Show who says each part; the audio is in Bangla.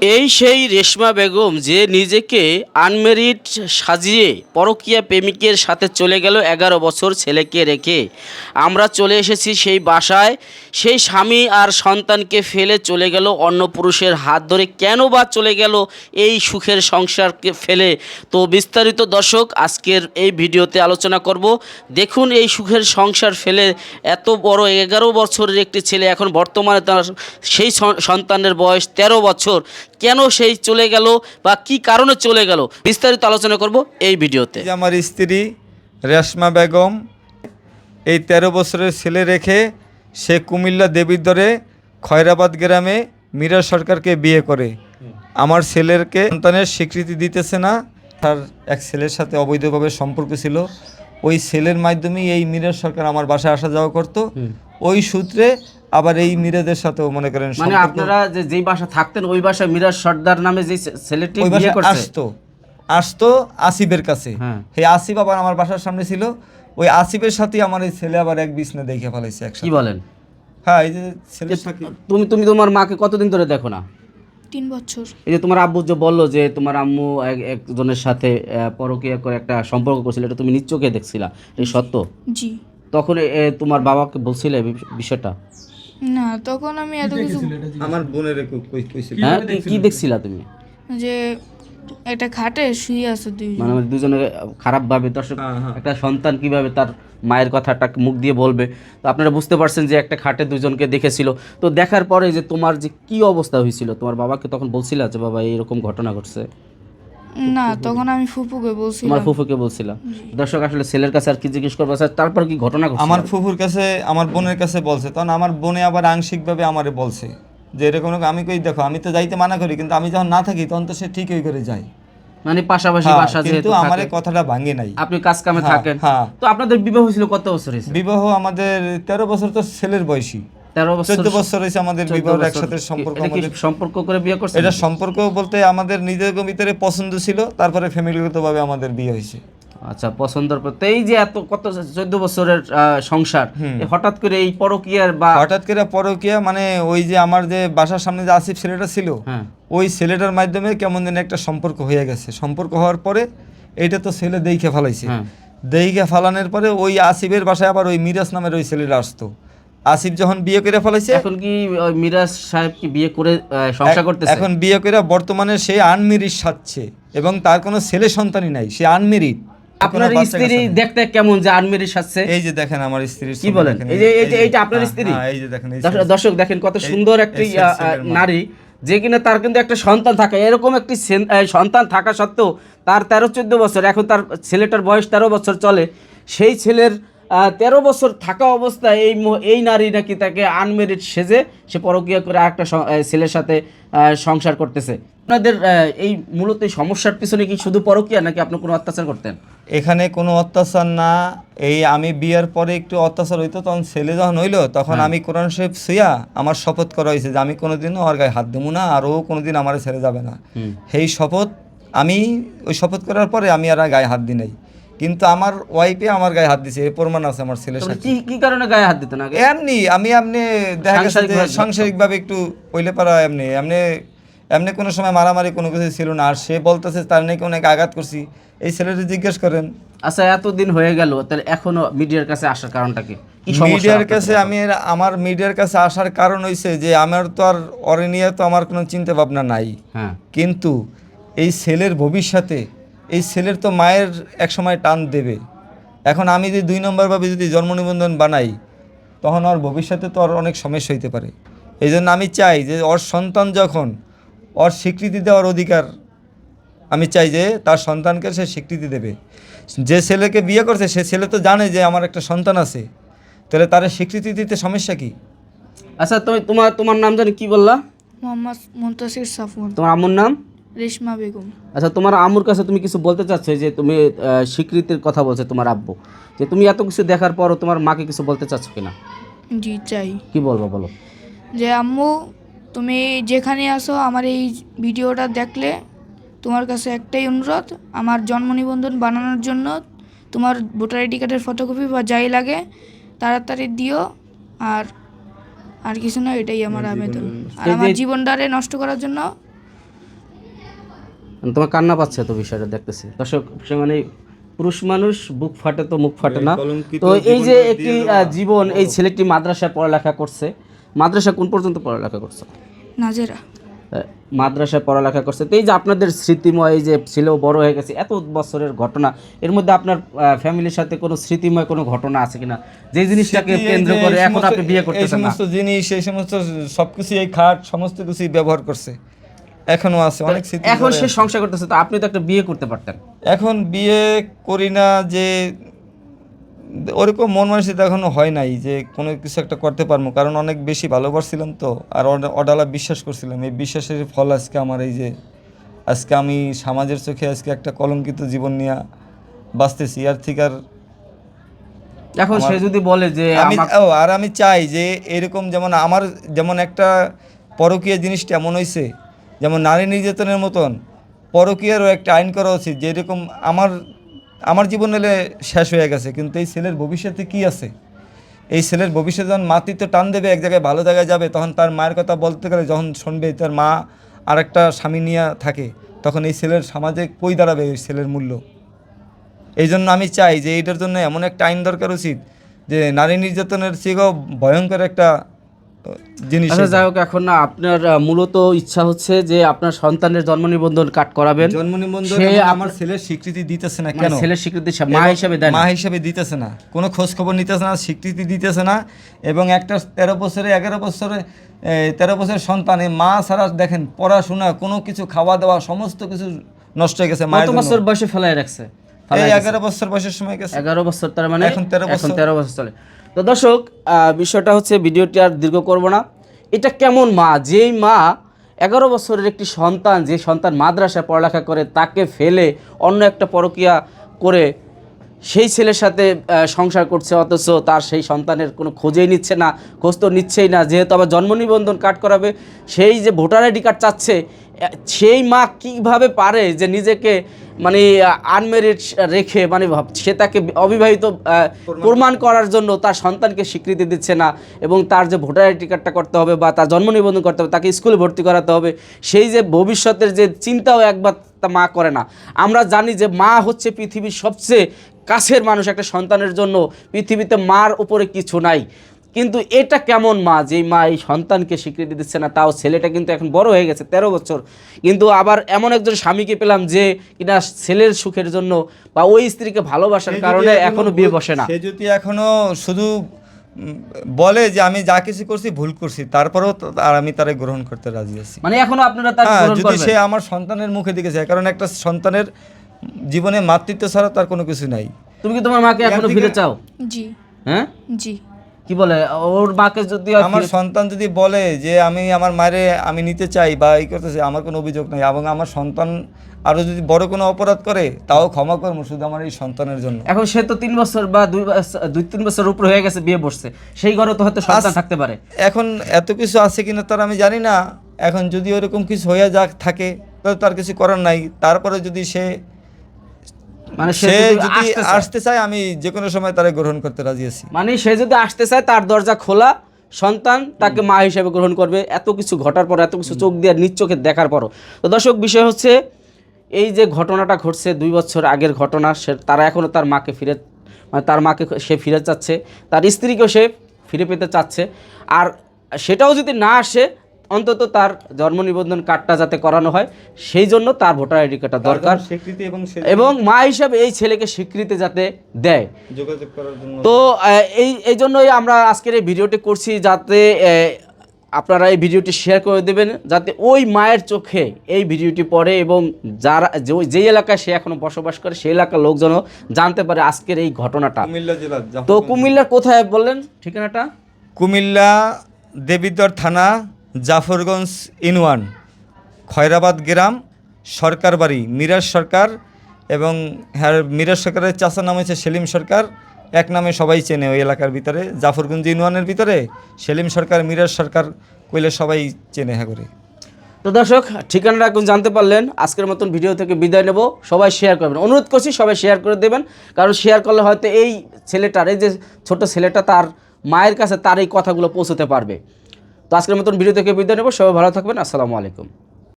Speaker 1: এই সেই রেশমা বেগম যে নিজেকে আনমেরিড সাজিয়ে পরকীয়া প্রেমিকের সাথে চলে গেল এগারো বছর ছেলেকে রেখে। আমরা চলে এসেছি সেই বাসায়। সেই স্বামী আর সন্তানকে ফেলে চলে গেল অন্য পুরুষের হাত ধরে। কেন বা চলে গেল এই সুখের সংসারকে ফেলে? তো বিস্তারিত দর্শক, আজকের এই ভিডিওতে আলোচনা করব। দেখুন এই সুখের সংসার ফেলে এত বড় এগারো বছরের একটি ছেলে এখন বর্তমানে তার সেই সন- সন্তানের বয়স তেরো বছর। কেন সেই চলে গেল বা কি কারণে চলে গেল? বিস্তারিত আলোচনা করব এই ভিডিওতে।
Speaker 2: যে আমার স্ত্রী রেশমা বেগম এই তেরো বছরের ছেলে রেখে সে কুমিল্লা দেবীদ্বরে খয়রাবাদ গ্রামে মীরা সরকারকে বিয়ে করে। আমার ছেলেরকে সন্তানের স্বীকৃতি দিতেছে না। তার এক ছেলের সাথে অবৈধভাবে সম্পর্ক ছিল। ওই ছেলের মাধ্যমেই এই মীরা সরকার আমার বাসায় আসা যাওয়া করতো। ওই সূত্রে আবার এই মীরাদের সাথেও মনে করেন
Speaker 1: মানে আপনারা যে যেই বাসা থাকতেন ওই বাসায় মিরাজ সর্দার নামে যে ছেলেটি বিয়ে করছে।
Speaker 2: আসতো। আসতো আসিফের কাছে।
Speaker 1: হ্যাঁ।
Speaker 2: সেই আসিফ আবার আমার বাসার সামনে ছিল। ওই আসিফের সাথে আমার এই ছেলে আবার এক বিছনে দেখে ফেলাইছে
Speaker 1: কি বলেন?
Speaker 2: হ্যাঁ এই যে ছেলের সাথে
Speaker 1: তুমি তুমি তোমার মাকে কতদিন ধরে দেখো না?
Speaker 3: তিন বছর।
Speaker 1: এই যে তোমার আব্বু যে বলল যে তোমার আম্মু এক একজনের সাথে আহ, পরকীয়া করে একটা সম্পর্ক করছিল এটা তুমি নিজ চোখে দেখছিলা এই সত্য?
Speaker 3: জি।
Speaker 1: তখন তোমার বাবাকে বলছিলে বিষয়টা?
Speaker 3: না তখন আমি এত কিছু
Speaker 2: আমার বোনের কইছিল
Speaker 1: হ্যাঁ কি- দেখছিলা তুমি?
Speaker 3: যে একটা খাটে শুয়ে আছে দুই
Speaker 1: মানে আমার দুজনে খারাপ ভাবে দর্শক
Speaker 2: হ্যাঁ, হ্যাঁ।
Speaker 1: একটা সন্তান কীভাবে তার মায়ের কথাটা মুখ দিয়ে বলবে? তো আপনারা বুঝতে পারছেন যে একটা খাটে দুজনকে দেখেছিল। তো দেখার পরে যে তোমার যে কি অবস্থা হয়েছিল? তোমার বাবাকে তখন বলছিলা যে বাবা এরকম ঘটনা ঘটছে।
Speaker 3: না তখন আমি ফুপুকে
Speaker 1: তোমার
Speaker 3: বলছিলাম
Speaker 1: ফুফুকে বলছিলা দর্শক আসলে ছেলের কাছে আর কি জিজ্ঞেস করব? স্যার তারপর কি ঘটনা ঘটছে?
Speaker 2: আমার ফুফুর কাছে আমার বোনের কাছে বলছে। তখন আমার বোনে আবার আংশিকভাবে আমারে বলছে যে এরকম আমি কই দেখো আমি তো যাইতে মানা করি কিন্তু আমি যখন না থাকি তখন তো সে ঠিক ঠিকই করে যায়।
Speaker 1: মানে পাশাপাশি
Speaker 2: হ্যাঁ,
Speaker 1: বাসা যেহেতু
Speaker 2: আমার কথাটা ভাঙে নাই।
Speaker 1: আপনি কাজ কামে
Speaker 2: হ্যাঁ,
Speaker 1: থাকেন।
Speaker 2: হ্যাঁ।
Speaker 1: তো আপনাদের বিবাহ হয়েছিল কত বছর
Speaker 2: বিবাহ আমাদের তেরো বছর তো ছেলের বয়সী।
Speaker 1: তেরো বছর
Speaker 2: চোদ্দ বছর হয়েছে আমাদের
Speaker 1: 14
Speaker 2: বিবাহ একসাথে সম্পর্ক আমাদের।
Speaker 1: সম্পর্ক করে বিয়ে করছে
Speaker 2: এটা সম্পর্ক বলতে আমাদের নিজের ভিতরে পছন্দ ছিল তারপরে ফ্যামিলিগতভাবে আমাদের বিয়ে হয়েছে।
Speaker 1: আচ্ছা পছন্দের এই যে এত কত চোদ্দ বছরের সংসার হঠাৎ করে এই পরকীয়ার বা
Speaker 2: হঠাৎ করে পরকিয়া মানে ওই যে আমার যে বাসার সামনে যে আসিফ ছেলেটা ছিল
Speaker 1: হ্যাঁ।
Speaker 2: ওই ছেলেটার মাধ্যমে কেমন যেন একটা সম্পর্ক হয়ে গেছে। সম্পর্ক হওয়ার পরে এইটা তো ছেলে দেইখে ফালাইছে।
Speaker 1: হ্যাঁ।
Speaker 2: দেইখে ফালানোর পরে ওই আসিফের বাসায় আবার ওই মিরাজ নামের ওই ছেলেটা আসতো। আসিফ যখন বিয়ে করে ফেলাইছে
Speaker 1: এখন কি মিরাজ সাহেব কি বিয়ে করে সংসার করতেছে
Speaker 2: এখন বিয়ে করে বর্তমানে সে আনমেরিড সাজছে এবং তার কোনো ছেলে সন্তানই নাই সে আনমেরিড
Speaker 1: আপনার স্ত্রী দেখতে কেমন যে আনমেরি সাজছে
Speaker 2: এই যে দেখেন আমার স্ত্রীর
Speaker 1: কি বলেন? এই যে- এই যে- এইটা আপনার
Speaker 2: হ্যাঁ,
Speaker 1: স্ত্রী?
Speaker 2: হ্যাঁ, এই যে দেখেন
Speaker 1: দর্শক- দেখেন কত সুন্দর একটি। নারী যে কিনা তার কিন্তু একটা সন্তান থাকে এরকম একটি সন্তান থাকা সত্ত্বেও তার তেরো চোদ্দ বছর এখন তার ছেলেটার বয়স তেরো বছর চলে সেই ছেলের তেরো বছর থাকা অবস্থায় এই এই নারী নাকি তাকে আনমেরিড সেজে সে পরকীয়া করে একটা ছেলের সাথে সংসার করতেছে। আপনাদের এই মূলত এই সমস্যার পিছনে কি শুধু পরকীয়া নাকি আপনি কোনো অত্যাচার করতেন?
Speaker 2: এখানে কোনো অত্যাচার না। এই আমি বিয়ের পরে একটু অত্যাচার হইতো তখন ছেলে যখন হইল তখন আমি কোরআন শরীফ শুইয়া আমার শপথ করা হয়েছে যে আমি কোনোদিনও ওর গায়ে হাত দেবো না আর ও কোনোদিন আমার ছেড়ে যাবে না। সেই শপথ আমি ওই শপথ করার পরে আমি আর গায়ে হাত দিই নাই। কিন্তু আমার ওয়াইফে আমার গায়ে হাত দিছে এর প্রমাণ আছে আমার ছেলের সাথে।
Speaker 1: কি কি কারণে গায়ে হাত দিতেন আগে?
Speaker 2: এমনি আমি এমনি দেখা গেছে যে
Speaker 1: সাংসারিকভাবে-
Speaker 2: একটু পইলে পারা এমনি এমনি এমনি কোনো সময় মারামারি কোনো কিছু ছিল না আর সে বলতেছে তার নাকি অনেক আঘাত করছি। এই ছেলেটা জিজ্ঞেস করেন।
Speaker 1: আচ্ছা এতদিন হয়ে গেল তাহলে এখনও মিডিয়ার কাছে আসার কারণটা কি?
Speaker 2: মিডিয়ার কাছে আমি আমার মিডিয়ার কাছে আসার কারণ হইছে যে আমার তো আর অরে নিয়ে তো আমার কোনো চিন্তা ভাবনা নাই।
Speaker 1: হ্যাঁ।
Speaker 2: কিন্তু এই ছেলের ভবিষ্যতে এই ছেলের তো মায়ের এক সময় টান দেবে। এখন আমি যদি দুই নম্বরভাবে যদি জন্ম নিবন্ধন বানাই তখন ওর ভবিষ্যতে তো আর অনেক সমস্যা হইতে পারে। এই জন্য আমি চাই যে ওর সন্তান যখন ওর স্বীকৃতি দেওয়ার অধিকার আমি চাই যে তার সন্তানকে সে স্বীকৃতি দেবে। যে ছেলেকে বিয়ে করছে সে ছেলে তো জানে যে আমার একটা সন্তান আছে। তাহলে তার স্বীকৃতি দিতে সমস্যা কি?
Speaker 1: আচ্ছা তুমি তোমার তোমার নাম জানি কি বললা?
Speaker 3: মোহাম্মদ মুন্তাসির সাফন
Speaker 1: তোমার আম্মুর নাম?
Speaker 3: রেশমা বেগম।
Speaker 1: আচ্ছা তোমার আম্মুর কাছে তুমি কিছু বলতে চাচ্ছ? যে তুমি স্বীকৃতির কথা বলছে তোমার আব্বু। যে তুমি এত কিছু দেখার পরও তোমার মাকে কিছু বলতে চাচ্ছ কিনা?
Speaker 3: জি চাই।
Speaker 1: কি বলব বলো?
Speaker 3: যে আম্মু তুমি যেখানে আসো আমার এই ভিডিওটা দেখলে তোমার কাছে একটাই অনুরোধ আমার জন্ম নিবন্ধন বানানোর জন্য তোমার ভোটার আইডি কার্ডের ফটোকপি বা যাই লাগে তাড়াতাড়ি দিও আর আর কিছু না এটাই আমার আবেদন। আর আমার জীবনটারে নষ্ট করার জন্য
Speaker 1: তোমার কান্না পাচ্ছে তো বিষয়টা দেখতেছি। দর্শক মানে পুরুষ মানুষ বুক ফাটে তো মুখ ফাটে না। তো এই যে একটি জীবন এই ছেলেটি মাদ্রাসায় পড়ালেখা করছে। মাদ্রাসা কোন পর্যন্ত পড়ালেখা করছে?
Speaker 3: নাজেরা।
Speaker 1: মাদ্রাসায় পড়ালেখা করছে। তো এই যে আপনাদের স্মৃতিময় এই যে ছেলেও বড় হয়ে গেছে এত বছরের ঘটনা এর মধ্যে আপনার ফ্যামিলির সাথে কোনো স্মৃতিময় কোনো ঘটনা আছে কিনা? যে জিনিসটাকে কেন্দ্র করে এখন আপনি বিয়ে
Speaker 2: এই
Speaker 1: করতেছেন না।
Speaker 2: সমস্ত জিনিস এই সমস্ত সবকিছু এই খাট সমস্ত কিছুই ব্যবহার করছে। এখনও আছে অনেক স্মৃতি
Speaker 1: এখন সে সংসার করতেছে তো আপনি তো একটা বিয়ে করতে পারতেন।
Speaker 2: এখন বিয়ে করি না যে ওরকম মন মানসিকতা এখনও হয় নাই যে কোনো কিছু একটা করতে পারব কারণ অনেক বেশি ভালোবাসছিলাম তো আর অডালা বিশ্বাস করছিলাম। এই বিশ্বাসের ফল আজকে আমার এই যে আজকে আমি সমাজের চোখে আজকে একটা কলঙ্কিত জীবন নিয়ে বাঁচতেছি আর ঠিক আর
Speaker 1: এখন সে যদি বলে যে
Speaker 2: আমি ও আর আমি চাই যে এরকম যেমন আমার যেমন একটা পরকীয় জিনিসটা এমন হয়েছে যেমন নারী নির্যাতনের মতন পরকীয়ারও একটা আইন করা উচিত যে এরকম আমার আমার জীবন এলে শেষ হয়ে গেছে, কিন্তু এই ছেলের ভবিষ্যতে কি আছে? এই ছেলের ভবিষ্যতে যখন মাতৃত্ব টান দেবে, এক জায়গায় ভালো জায়গায় যাবে, তখন তার মায়ের কথা বলতে গেলে যখন শুনবে তার মা আর একটা স্বামী নিয়ে থাকে, তখন এই ছেলের সমাজে কই দাঁড়াবে এই ছেলের মূল্য? এই জন্য আমি চাই যে এইটার জন্য এমন একটা আইন দরকার উচিত যে নারী নির্যাতনের চেয়েও ভয়ঙ্কর একটা জিনিস
Speaker 1: আচ্ছা যাই হোক এখন না আপনার মূলত ইচ্ছা হচ্ছে যে আপনার সন্তানের জন্ম নিবন্ধন কাট করাবেন।
Speaker 2: জন্ম নিবন্ধন আমার ছেলের স্বীকৃতি দিতেছে না
Speaker 1: মানে
Speaker 2: কেন?
Speaker 1: ছেলের স্বীকৃতি মা হিসেবে দেন
Speaker 2: মা হিসেবে দিতেছে না কোনো খোঁজ খবর নিতেছে না স্বীকৃতি দিতেছে না এবং একটা তেরো বছরে এগারো বছরে তেরো বছরের সন্তান মা ছাড়া দেখেন পড়াশোনা কোনো কিছু খাওয়া দাওয়া সমস্ত কিছু নষ্ট হয়ে গেছে
Speaker 1: কত বছর বয়সে ফেলাই রাখছে?
Speaker 2: এই
Speaker 1: ফেলাই গেছে।
Speaker 2: এগারো বছর বয়সের সময় গেছে।
Speaker 1: এগারো বছর তার মানে
Speaker 2: এখন 13
Speaker 1: এখন
Speaker 2: বছর।
Speaker 1: তেরো বছর চলে। তো দর্শক বিষয়টা হচ্ছে ভিডিওটি আর দীর্ঘ করব না। এটা কেমন মা? যেই মা এগারো বছরের একটি সন্তান যে সন্তান মাদ্রাসায় পড়ালেখা করে তাকে ফেলে অন্য একটা পরকিয়া করে সেই ছেলের সাথে সংসার করছে অথচ তার সেই সন্তানের কোনো খোঁজেই নিচ্ছে না খোঁজ তো নিচ্ছেই না। যেহেতু আবার জন্ম নিবন্ধন কার্ড করাবে সেই যে ভোটার আইডি কার্ড চাচ্ছে সেই মা কীভাবে পারে যে নিজেকে মানে আনমেরিড রেখে মানে সে তাকে অবিবাহিত প্রমাণ করার জন্য তার সন্তানকে স্বীকৃতি দিচ্ছে না এবং তার যে ভোটার আইডি কার্ডটা করতে হবে বা তার জন্ম নিবন্ধন করতে হবে তাকে স্কুলে ভর্তি করাতে হবে সেই যে ভবিষ্যতের যে চিন্তাও একবার তা মা করে না। আমরা জানি যে মা হচ্ছে পৃথিবীর সবচেয়ে কাছের মানুষ একটা সন্তানের জন্য পৃথিবীতে মার উপরে কিছু নাই। কিন্তু এটা কেমন মা? যে মা এই সন্তানকে স্বীকৃতি দিচ্ছে না তাও ছেলেটা কিন্তু এখন বড় হয়ে গেছে তেরো বছর। কিন্তু আবার এমন একজন স্বামীকে পেলাম যে কিনা ছেলের সুখের জন্য বা ওই স্ত্রীকে ভালোবাসার কারণে এখনও বিয়ে বসে না।
Speaker 2: সে যদি এখনও শুধু বলে যে আমি যা কিছু করছি ভুল করছি তারপরেও আর আমি তারে গ্রহণ করতে রাজি আছি।
Speaker 1: মানে এখনও আপনারা তার
Speaker 2: হ্যাঁ যদি সে আমার সন্তানের মুখে দিকে যায় কারণ একটা সন্তানের জীবনে মাতৃত্ব ছাড়া তার কোনো কিছু নাই।
Speaker 1: তুমি কি তোমার মাকে
Speaker 2: এখনও
Speaker 1: ফিরে চাও?
Speaker 3: জি।
Speaker 1: হ্যাঁ?
Speaker 3: জি।
Speaker 1: কি বলে ওর মাকে যদি
Speaker 2: আমার সন্তান যদি বলে যে আমি আমার মায়ের আমি নিতে চাই বা এই করতেছে আমার কোনো অভিযোগ নাই। এবং আমার সন্তান আরও যদি বড় কোনো অপরাধ করে তাও ক্ষমা করব শুধু আমার এই সন্তানের জন্য।
Speaker 1: এখন সে তো তিন বছর বা দুই বছর- দুই তিন বছর উপরে হয়ে গেছে বিয়ে বসছে। সেই ঘরে তো হয়তো সন্তান থাকতে পারে।
Speaker 2: এখন এত কিছু আছে কিনা তার আমি জানি না। এখন যদি ওরকম কিছু হয়ে যাক থাকে তাহলে তার কিছু করার নাই। তারপরে যদি সে
Speaker 1: মানে সে যদি আসতে চায়-
Speaker 2: আসতে চায় আমি যে কোনো সময় তারে গ্রহণ করতে রাজি আছি।
Speaker 1: মানে সে যদি আসতে চায় তার দরজা খোলা সন্তান তাকে মা হিসেবে গ্রহণ করবে। এত কিছু ঘটার পর এত কিছু চোখ দিয়ে নিজ চোখে দেখার পরও। তো দর্শক বিষয় হচ্ছে এই যে ঘটনাটা ঘটছে দুই বছর আগের ঘটনা সে তারা এখনও তার মাকে ফিরে মানে তার মাকে সে ফিরে চাচ্ছে। তার স্ত্রীকেও সে ফিরে পেতে চাচ্ছে। আর সেটাও যদি না আসে অন্তত তার জন্ম নিবন্ধন কার্ডটা যাতে করানো হয় সেই জন্য তার ভোটার আইডি কার্ডটা দরকার।
Speaker 2: স্বীকৃতি এবং
Speaker 1: এবং মা হিসাবে এই ছেলেকে স্বীকৃতি যাতে দেয়।
Speaker 2: যোগাযোগ করার জন্য।
Speaker 1: তো এই এই জন্যই আমরা আজকের এই ভিডিওটি করছি যাতে আপনারা এই ভিডিওটি শেয়ার করে দেবেন যাতে ওই মায়ের চোখে এই ভিডিওটি পড়ে এবং যারা যে এলাকায় সে এখনও বসবাস করে সেই এলাকার লোকজনও জানতে পারে আজকের এই ঘটনাটা। তো। কুমিল্লার কোথায় বললেন ঠিকানাটা?
Speaker 2: কুমিল্লা দেবিদ্বর থানা জাফরগঞ্জ ইনওয়ান, খয়রাবাদ গ্রাম সরকার বাড়ি মিরাজ সরকার এবং হ্যাঁ মিরাজ সরকারের চাচার নাম হচ্ছে সেলিম সরকার। এক নামে সবাই চেনে ওই এলাকার ভিতরে। জাফরগঞ্জ ইউনিয়নের ভিতরে সেলিম সরকার, মিরাজ সরকার কইলে সবাই চেনে হ্যাঁ করে।
Speaker 1: তো দর্শক, ঠিকানাটা এখন জানতে পারলেন। আজকের মতন ভিডিও থেকে বিদায় নেব। সবাই শেয়ার করবেন। অনুরোধ করছি সবাই শেয়ার করে দেবেন। কারণ শেয়ার করলে হয়তো এই ছেলেটার, এই যে ছোট ছেলেটা তার মায়ের কাছে তার এই কথাগুলো পৌঁছতে পারবে। তো আজকের মতন ভিডিও থেকে বিদায় নেব। সবাই ভালো থাকবেন। আসসালামু আলাইকুম।